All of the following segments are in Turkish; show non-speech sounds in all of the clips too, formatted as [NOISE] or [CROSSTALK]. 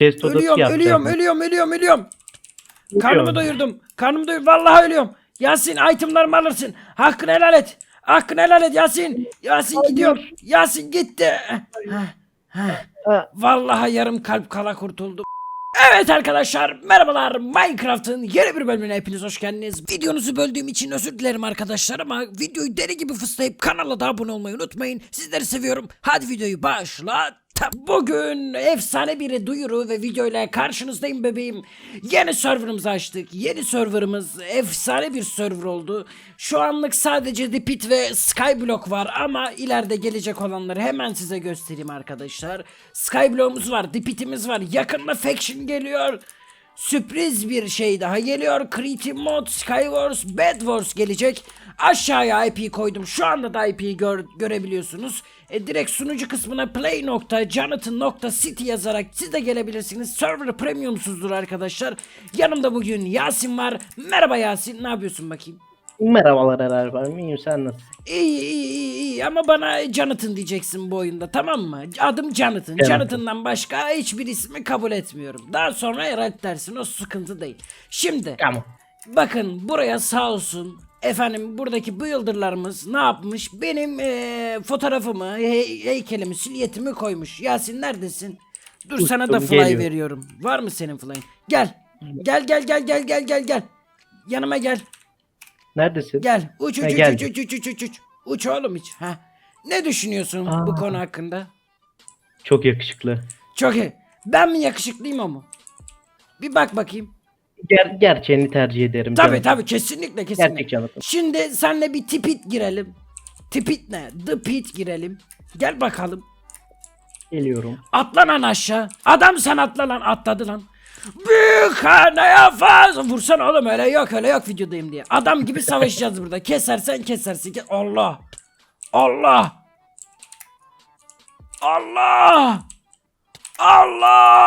Chest odası Ölüyorum, yapacağım. ölüyorum, ölüyorum, ölüyorum, ölüyorum. Karnımı doyurdum. Karnımı doyurdum. Vallahi ölüyorum. Yasin itemlarımı alırsın. Hakkını helal et. Hakkını helal et Yasin. Yasin gidiyor. Yasin gitti. Vallahi yarım kalp kala kurtuldum. Evet arkadaşlar merhabalar Minecraft'ın yeni bir bölümüne hepiniz hoş geldiniz. Videonuzu böldüğüm için özür dilerim arkadaşlar ama videoyu deli gibi fıslayıp kanala da abone olmayı unutmayın. Sizleri seviyorum. Hadi videoyu başla. Bugün efsane bir duyuru ve videoyla karşınızdayım bebeğim. Yeni serverımızı açtık. Yeni serverımız efsane bir server oldu. Şu anlık sadece The Pit ve Skyblock var ama ileride gelecek olanları hemen size göstereyim arkadaşlar. Skyblock'umuz var, The Pit'imiz var. Yakında Faction geliyor. Sürpriz bir şey daha geliyor. Creative Mod, Skywars, Bed Wars gelecek. Aşağıya IP koydum. Şu anda da IP'yi gör, görebiliyorsunuz. E, direkt sunucu kısmına play.jonathan.city yazarak siz de gelebilirsiniz. Server premiumsuzdur arkadaşlar. Yanımda bugün Yasin var. Merhaba Yasin. Ne yapıyorsun bakayım? Merhabalar Eray efendim. İyiyim sen nasılsın? İyi iyi iyi iyi ama bana Jonathan diyeceksin bu oyunda tamam mı? Adım Jonathan. Jonathan. Jonathan'dan başka hiçbir ismi kabul etmiyorum. Daha sonra Eralp dersin o sıkıntı değil. Şimdi Tamam. bakın buraya sağ olsun efendim buradaki builderlarımız ne yapmış? Benim eee, fotoğrafımı, hey- heykelimi, silüetimi koymuş. Yasin neredesin? Dur sana da Ustum, fly geliyor. veriyorum. Var mı senin fly'in? Gel. Gel gel gel gel gel gel gel. Yanıma gel. Neredesin? Gel. Uç Ha, uç uç geldim. uç uç uç uç uç. Uç oğlum hiç. Ha. Ne düşünüyorsun bu Aa. konu hakkında? Çok yakışıklı. Çok iyi. Ben mi yakışıklıyım mu? Bir bak bakayım. Ger gerçeğini tercih ederim. Tabi canım. tabi kesinlikle kesinlikle. Gerçek Jonathan. Şimdi senle bir tipit girelim. Tipit ne? The pit girelim. Gel bakalım. Geliyorum. Atla lan aşağı. Adam sen atla lan atladı lan. Büyük haneye fazla. Vursana oğlum öyle yok öyle yok videodayım diye. Adam gibi savaşacağız burada. Kesersen kesersin. Ke- Allah. Allah. Allah. Allah.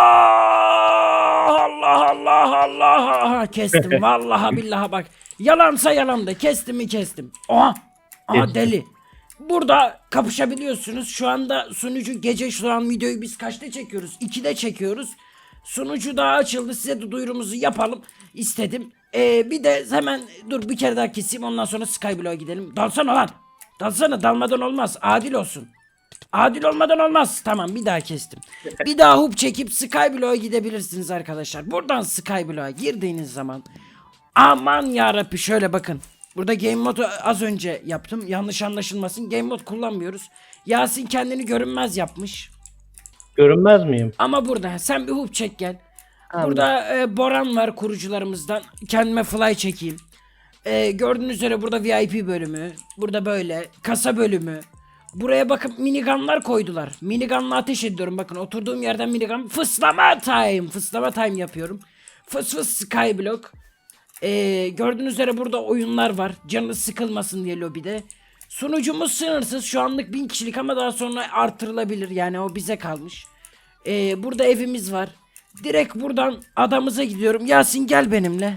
Allah Allah Allah. Kestim [LAUGHS] vallahi billahi bak. Yalansa yalan da kestim mi kestim. Aha. Aha Kestim. deli. Burada kapışabiliyorsunuz. Şu anda sunucu gece şu an videoyu biz kaçta çekiyoruz? 2'de çekiyoruz. Sunucu daha açıldı. Size de duyurumuzu yapalım istedim. Ee, bir de hemen dur bir kere daha keseyim ondan sonra Skyblock'a gidelim. Dalsana lan. Dalsana dalmadan olmaz. Adil olsun. Adil olmadan olmaz. Tamam bir daha kestim. [LAUGHS] Bir daha hoop çekip Skyblock'a gidebilirsiniz arkadaşlar. Buradan Skyblock'a girdiğiniz zaman aman yarabbi şöyle bakın. Burada game modu az önce yaptım. Yanlış anlaşılmasın. Game mod kullanmıyoruz. Yasin kendini görünmez yapmış. Görünmez miyim? Ama burada sen bir hoop çek gel. Tamam. Burada e, Boran var kurucularımızdan. Kendime fly çekeyim. E, gördüğünüz üzere burada VIP bölümü. Burada böyle kasa bölümü. Buraya bakıp minigunlar koydular. Minigunla ateş ediyorum. Bakın oturduğum yerden minigun. Fıslama time. Fıslama time yapıyorum. Fıs fıs skyblock. E, gördüğünüz üzere burada oyunlar var. Canı sıkılmasın diye lobide. Sunucumuz sınırsız. Şu anlık bin kişilik ama daha sonra artırılabilir. Yani o bize kalmış. Ee, burada evimiz var. Direkt buradan adamıza gidiyorum. Yasin gel benimle.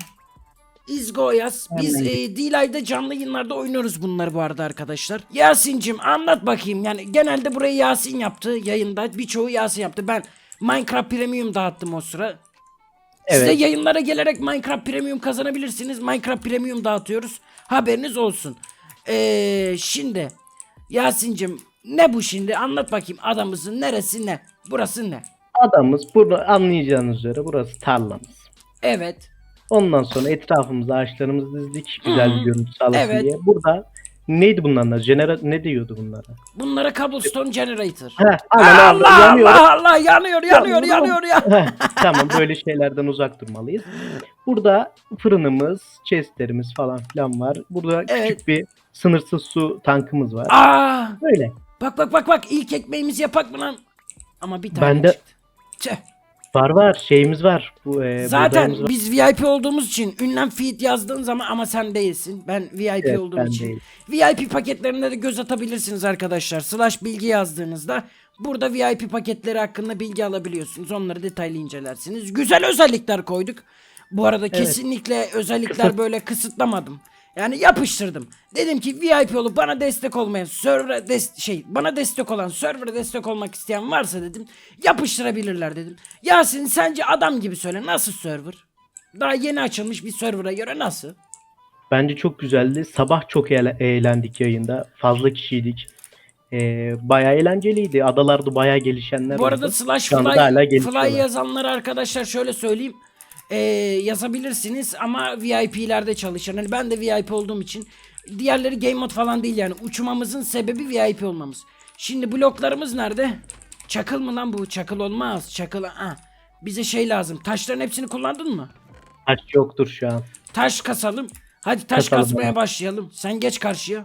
İzgo yaz. Biz e, D-Live'da canlı yayınlarda oynuyoruz bunları bu arada arkadaşlar. Yasin'cim anlat bakayım. Yani genelde burayı Yasin yaptı yayında. Birçoğu Yasin yaptı. Ben Minecraft Premium dağıttım o sıra. Siz de Evet. yayınlara gelerek Minecraft Premium kazanabilirsiniz. Minecraft Premium dağıtıyoruz. Haberiniz olsun. Ee, şimdi Yasin'cim ne bu şimdi? Anlat bakayım adamımızın neresi ne? Burası ne? Adamız burada anlayacağınız üzere burası tarlamız. Evet. Ondan sonra etrafımıza ağaçlarımızı dizdik. Güzel bir görüntü sağlasın Evet. diye. Burada neydi bunların adı? Genera ne diyordu bunlara? Bunlara cobblestone generator. Heh, aynen abi, Allah yanıyor. Allah Allah yanıyor yanıyor Yanıyor. yanıyor ya. Heh, tamam böyle şeylerden uzak durmalıyız. Burada fırınımız, chestlerimiz falan filan var. Burada Evet. küçük bir sınırsız su tankımız var. Aa, Böyle. bak bak bak bak ilk ekmeğimizi yapak mı lan? Ama bir tane Bende- çıktı. Tüh. Var var şeyimiz var. Bu, e, Zaten buğdayımız var. biz VIP olduğumuz için ünlem feed yazdığın zaman ama sen değilsin. Ben VIP Evet, olduğum ben için. değilim. VIP paketlerine de göz atabilirsiniz arkadaşlar. Slash bilgi yazdığınızda burada VIP paketleri hakkında bilgi alabiliyorsunuz. Onları detaylı incelersiniz. Güzel özellikler koyduk. Bu arada kesinlikle özellikler Kısıt- böyle kısıtlamadım. Yani yapıştırdım. Dedim ki VIP olup bana destek olmayan server'a des- şey bana destek olan server'a destek olmak isteyen varsa dedim yapıştırabilirler dedim. Yasin sence adam gibi söyle nasıl server? Daha yeni açılmış bir server'a göre nasıl? Bence çok güzeldi. Sabah çok eğle- eğlendik yayında. Fazla kişiydik. Ee, bayağı eğlenceliydi. Adalarda bayağı gelişenler Bu arada oldu. slash Şu anda da hala fly, gelişiyorlar. fly yazanlara arkadaşlar şöyle söyleyeyim. Ee, yazabilirsiniz ama VIP'lerde çalışan. Hani ben de VIP olduğum için diğerleri game mode falan değil yani. Uçmamızın sebebi VIP olmamız. Şimdi bloklarımız nerede? Çakıl mı lan bu? Çakıl olmaz. Çakıl ha. Bize şey lazım. Taşların hepsini kullandın mı? Taş yoktur şu an. Taş kasalım. Hadi taş Kasalım kasmaya abi. başlayalım. Sen geç karşıya.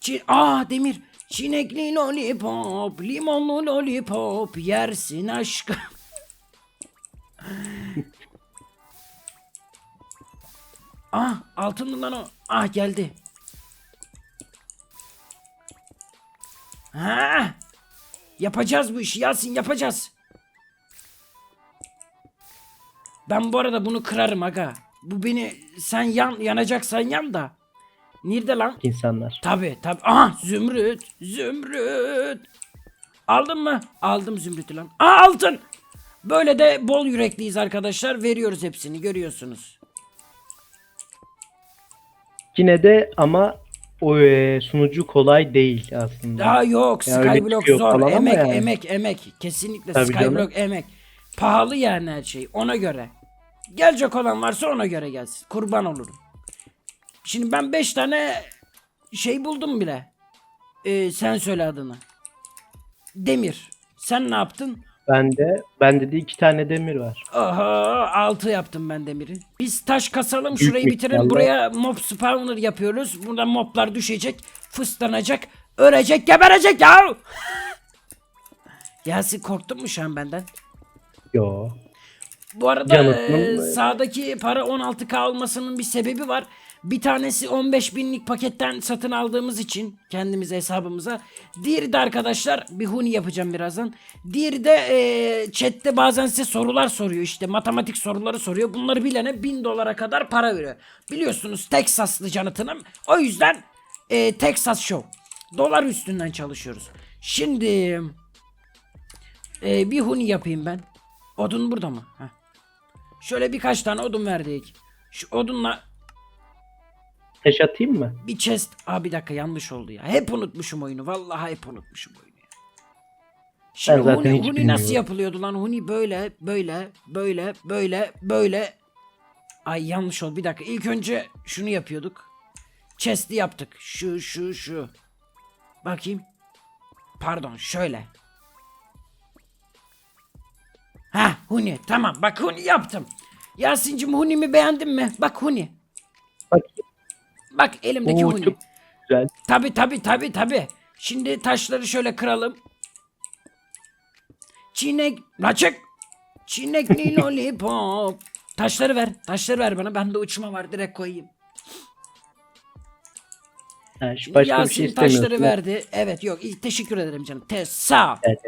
Çi Aa Demir. Çinekli lollipop, limonlu lollipop yersin aşkım. [LAUGHS] ah altın lan o. Ah geldi. Ha! Yapacağız bu işi Yasin yapacağız. Ben bu arada bunu kırarım aga. Bu beni sen yan yanacaksan yan da. Nerede lan? insanlar. Tabi tabi. Aha zümrüt. Zümrüt. Aldın mı? Aldım zümrütü lan. Aa altın. Böyle de bol yürekliyiz arkadaşlar. Veriyoruz hepsini görüyorsunuz. Yine de ama o e, sunucu kolay değil aslında. Daha yok. Ya öyle Skyblock çıkıyor zor. Emek yani. emek emek. Kesinlikle Tabii Skyblock canım. emek. Pahalı yani her şey. Ona göre. Gelecek olan varsa ona göre gelsin. Kurban olurum. Şimdi ben 5 tane şey buldum bile. Ee, sen söyle adını. Demir. Sen ne yaptın? Bende bende de iki tane demir var. Aha 6 yaptım ben demiri. Biz taş kasalım şurayı miktarda. Buraya mob spawner yapıyoruz. Burada moblar düşecek. Fıslanacak. Ölecek geberecek ya. [LAUGHS] Yasin korktun mu şu an benden? Yo. Bu arada e, sağdaki para 16k olmasının bir sebebi var. Bir tanesi 15 binlik paketten satın aldığımız için kendimize hesabımıza. Diğeri de arkadaşlar bir huni yapacağım birazdan. Diğeri de e, chatte bazen size sorular soruyor işte matematik soruları soruyor. Bunları bilene 1000 dolara kadar para veriyor. Biliyorsunuz Texaslı canıtınım. O yüzden e, Texas Show. Dolar üstünden çalışıyoruz. Şimdi e, bir huni yapayım ben. Odun burada mı? Heh. Şöyle birkaç tane odun verdik. Şu odunla Taş atayım mı? bir chest. Aa bir dakika yanlış oldu ya. Hep unutmuşum oyunu. Vallahi hep unutmuşum oyunu. ya. Şimdi Ben zaten huni, hiç huni nasıl bilmiyorum. yapılıyordu lan? Huni böyle, böyle, böyle, böyle, böyle. Ay yanlış oldu. Bir dakika. İlk önce şunu yapıyorduk. Chest'i yaptık. Şu, şu, şu. Bakayım. Pardon şöyle. Ha huni tamam bak huni yaptım. Yasin'cim hunimi beğendin mi? Bak huni. Bak. Bak elimdeki Oo, huni. çok güzel. Tabi tabi tabi tabi. Şimdi taşları şöyle kıralım. Çinek. La çık. Çinekli [LAUGHS] lollipop. Taşları ver. Taşları ver bana. Bende uçma var. Direkt koyayım. Ha, şu başka Yasin bir şey taşları verdi. Evet yok. Teşekkür ederim canım. Te sağ. ol. Evet.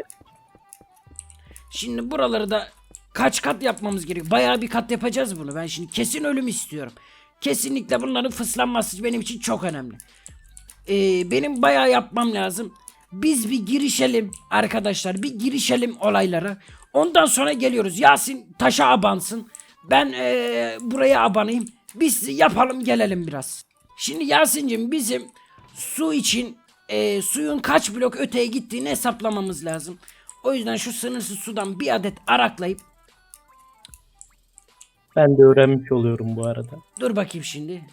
Şimdi buraları da kaç kat yapmamız gerekiyor? Bayağı bir kat yapacağız bunu. Ben şimdi kesin ölüm istiyorum. Kesinlikle bunların fıslanması benim için çok önemli. Ee, benim bayağı yapmam lazım. Biz bir girişelim arkadaşlar. Bir girişelim olaylara. Ondan sonra geliyoruz. Yasin taşa abansın. Ben ee, buraya abanayım. Biz yapalım gelelim biraz. Şimdi Yasin'cim bizim su için ee, suyun kaç blok öteye gittiğini hesaplamamız lazım. O yüzden şu sınırsız sudan bir adet araklayıp Ben de öğrenmiş oluyorum bu arada. dur bakayım şimdi.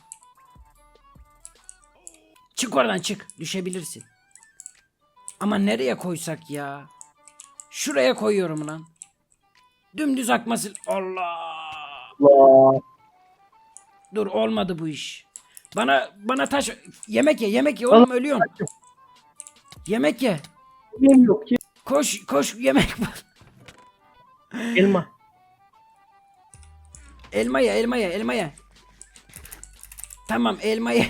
Çık oradan çık. Düşebilirsin. Ama nereye koysak ya? Şuraya koyuyorum lan. Dümdüz akması. Allah. Allah. Dur olmadı bu iş. Bana bana taş yemek ye yemek ye oğlum ölüyorum. Yemek ye. Benim yok ki. Koş koş yemek var. Elma. Elma ye, elma ye, elma ye. Tamam, elma ye.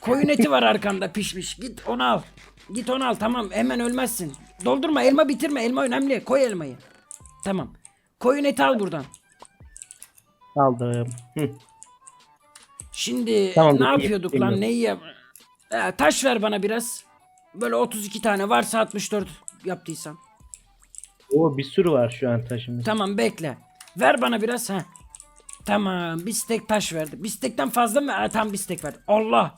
Koyun eti var arkanda pişmiş. Git onu al. Git onu al. Tamam, hemen ölmezsin. Doldurma, elma bitirme. Elma önemli. Koy elmayı. Tamam. Koyun eti al buradan. Aldım. Hı. Şimdi Tamam, ne yapıyorduk lan neyi yap? Ee, taş ver bana biraz. Böyle 32 tane varsa 64 yaptıysam. O bir sürü var şu an taşımız. Tamam bekle. Ver bana biraz ha. Tamam bir stek taş verdi. Bir stekten fazla mı? Ha, tam bir stek verdi. Allah.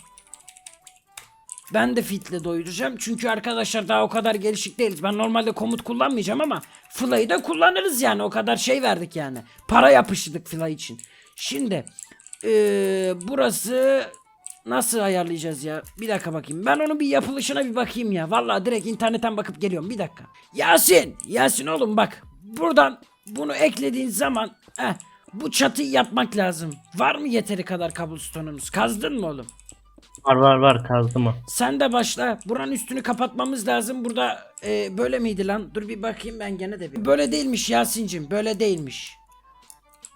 Ben de fitle doyuracağım. Çünkü arkadaşlar daha o kadar gelişik değiliz. Ben normalde komut kullanmayacağım ama Fly'ı da kullanırız yani. O kadar şey verdik yani. Para yapıştırdık Fly için. Şimdi eee, burası nasıl ayarlayacağız ya? Bir dakika bakayım. Ben onun bir yapılışına bir bakayım ya. Vallahi direkt internetten bakıp geliyorum. Bir dakika. Yasin! Yasin oğlum bak. Buradan bunu eklediğin zaman heh, bu çatıyı yapmak lazım. Var mı yeteri kadar cobblestone'umuz? Kazdın mı oğlum? Var var var kazdım o. Sen de başla. Buranın üstünü kapatmamız lazım. Burada e, böyle miydi lan? Dur bir bakayım ben gene de bir. Böyle değilmiş Yasin'cim. Böyle değilmiş.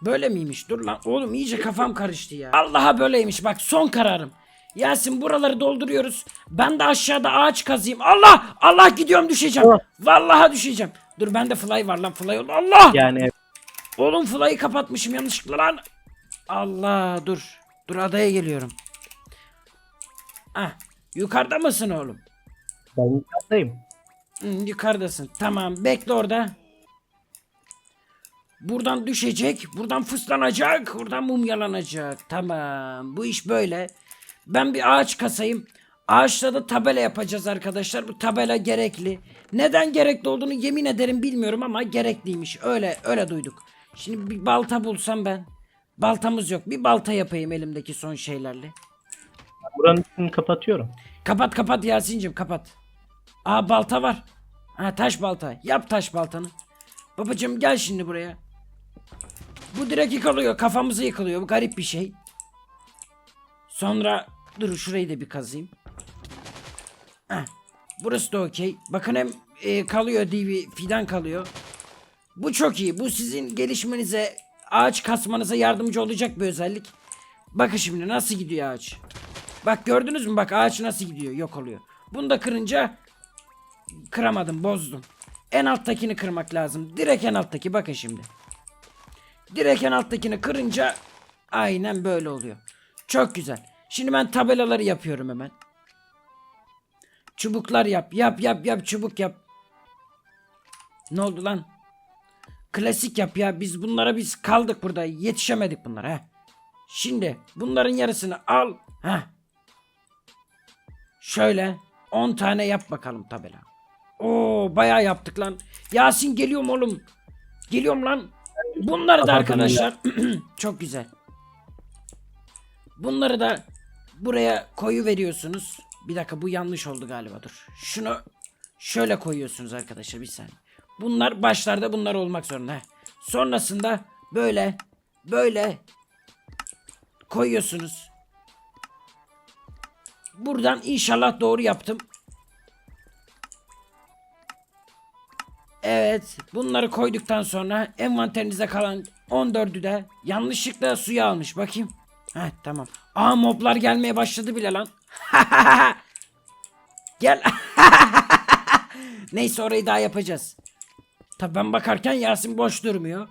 Böyle miymiş? Dur lan. Oğlum iyice kafam karıştı ya. Allah'a böyleymiş. Bak son kararım. Yasin buraları dolduruyoruz. Ben de aşağıda ağaç kazayım. Allah! Allah gidiyorum düşeceğim. Allah. Vallahi düşeceğim. Dur bende fly var lan fly oldu. Allah! Yani Oğlum fly'ı kapatmışım yanlışlıkla lan. Allah dur. Dur adaya geliyorum. Ah, yukarıda mısın oğlum? ben yukarıdayım. Hı, yukarıdasın. Tamam bekle orada. Buradan düşecek, buradan fıslanacak, buradan mumyalanacak. Tamam, bu iş böyle. Ben bir ağaç kasayım. Ağaçta da tabela yapacağız arkadaşlar. Bu tabela gerekli. Neden gerekli olduğunu yemin ederim bilmiyorum ama gerekliymiş. Öyle öyle duyduk. Şimdi bir balta bulsam ben. Baltamız yok. Bir balta yapayım elimdeki son şeylerle. Buranın üstünü kapatıyorum. Kapat kapat Yasin'cim kapat. Aa balta var. Ha taş balta. Yap taş baltanı. Babacım gel şimdi buraya. Bu direkt yıkılıyor. Kafamızı yıkılıyor. Bu garip bir şey. Sonra dur şurayı da bir kazayım. Burası da okey. Bakın hem e, kalıyor DV fidan kalıyor. Bu çok iyi. Bu sizin gelişmenize, ağaç kasmanıza yardımcı olacak bir özellik. Bakın şimdi nasıl gidiyor ağaç. Bak gördünüz mü? Bak ağaç nasıl gidiyor? Yok oluyor. Bunu da kırınca kıramadım, bozdum. En alttakini kırmak lazım. Direkt en alttaki bakın şimdi. Direkt en alttakini kırınca aynen böyle oluyor. Çok güzel. Şimdi ben tabelaları yapıyorum hemen. Çubuklar yap. Yap yap yap çubuk yap. Ne oldu lan? Klasik yap ya. Biz bunlara biz kaldık burada. Yetişemedik bunlara. He. Şimdi bunların yarısını al. Heh. Şöyle 10 tane yap bakalım tabela. Oo bayağı yaptık lan. Yasin geliyorum oğlum. Geliyorum lan. Bunları da arkadaşlar [CLEARS THROAT] çok güzel. Bunları da buraya koyu veriyorsunuz. Bir dakika bu yanlış oldu galiba dur. Şunu şöyle koyuyorsunuz arkadaşlar bir saniye. Bunlar başlarda bunlar olmak zorunda. Sonrasında böyle böyle koyuyorsunuz. Buradan inşallah doğru yaptım. Evet, bunları koyduktan sonra envanterinize kalan 14'ü de yanlışlıkla suya almış. Bakayım. Heh, tamam. Aa moblar gelmeye başladı bile lan. [LAUGHS] Gel. [LAUGHS] Neyse orayı daha yapacağız. Tabii ben bakarken Yasin boş durmuyor.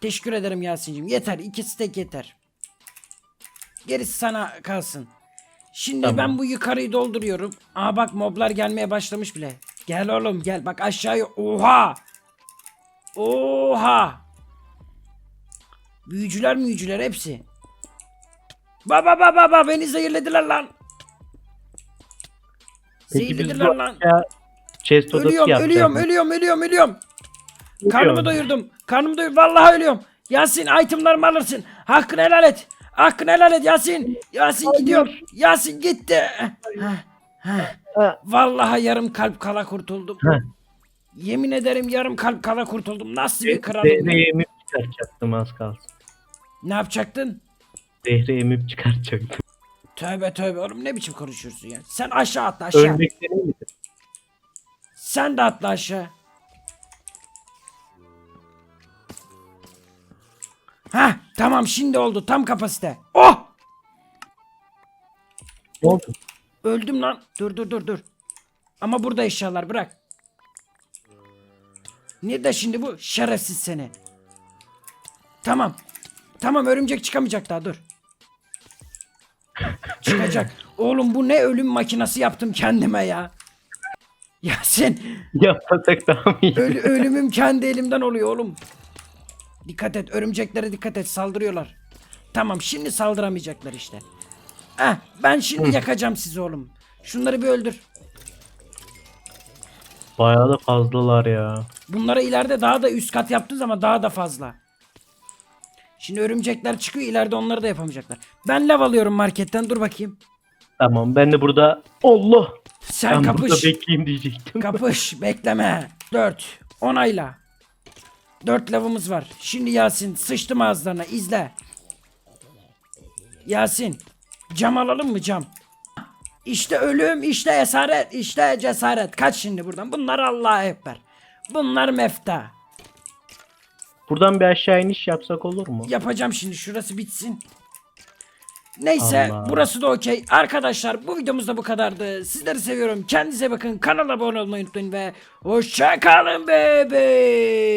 Teşekkür ederim Yasin'cim. Yeter. iki stek yeter. Gerisi sana kalsın. Şimdi Tamam. ben bu yukarıyı dolduruyorum. Aa bak moblar gelmeye başlamış bile. Gel oğlum gel. Bak aşağıya. Oha. Oha. Büyücüler müyücüler hepsi. Baba baba baba beni zehirlediler lan. Peki biz Zehirlediler bu lan. aşağı chest odası Ölüyorum, yapacağız. ölüyorum, ölüyorum, ölüyorum, ölüyorum. Karnımı doyurdum. Karnımı doyurdum. Vallahi ölüyorum. Yasin itemlarımı alırsın. Hakkını helal et. Hakkını helal et Yasin. Yasin gidiyor. Yasin gitti. Ha, Vallahi yarım kalp kala kurtuldum. Yemin ederim yarım kalp kala kurtuldum. Nasıl bir kralım? Zehri emip çıkartacaktım az kalsın. Ne yapacaktın? Zehri emip çıkartacaktım. Tövbe tövbe oğlum ne biçim konuşuyorsun ya? Sen aşağı atla aşağı. Ölmek? Sen de atla aşağı. Ha tamam şimdi oldu tam kapasite. Oh! Ne oldu? Öldüm lan. Dur dur dur dur. Ama burada eşyalar bırak. Ne de şimdi bu şerefsiz seni. Tamam. Tamam örümcek çıkamayacak daha dur. Çıkacak. Oğlum bu ne ölüm makinası yaptım kendime ya. Yasin Yapmasak daha mı iyi? Öl- ölümüm kendi elimden oluyor oğlum. Dikkat et örümceklere dikkat et saldırıyorlar. Tamam şimdi saldıramayacaklar işte. Heh, ben şimdi yakacağım sizi oğlum. Şunları bir öldür. Bayağı da fazlalar ya. Bunlara ileride daha da üst kat yaptığın zaman daha da fazla. Şimdi örümcekler çıkıyor ileride onları da yapamayacaklar. Ben lav alıyorum marketten dur bakayım. Tamam ben de burada Allah. Sen ben burada kapış. bekleyeyim diyecektim. [LAUGHS] Kapış bekleme. 4. Onayla. 4 lavımız var. Şimdi Yasin sıçtım ağızlarına izle. Yasin cam alalım mı cam? İşte ölüm, işte esaret, işte cesaret. Kaç şimdi buradan. Bunlar Allah'a ekber. Bunlar mefta. Buradan bir aşağı iniş yapsak olur mu? Yapacağım şimdi şurası bitsin. Neyse Allah. burası da okey. Arkadaşlar bu videomuz da bu kadardı. Sizleri seviyorum. Kendinize bakın. Kanala abone olmayı unutmayın ve hoşça kalın bebeğim.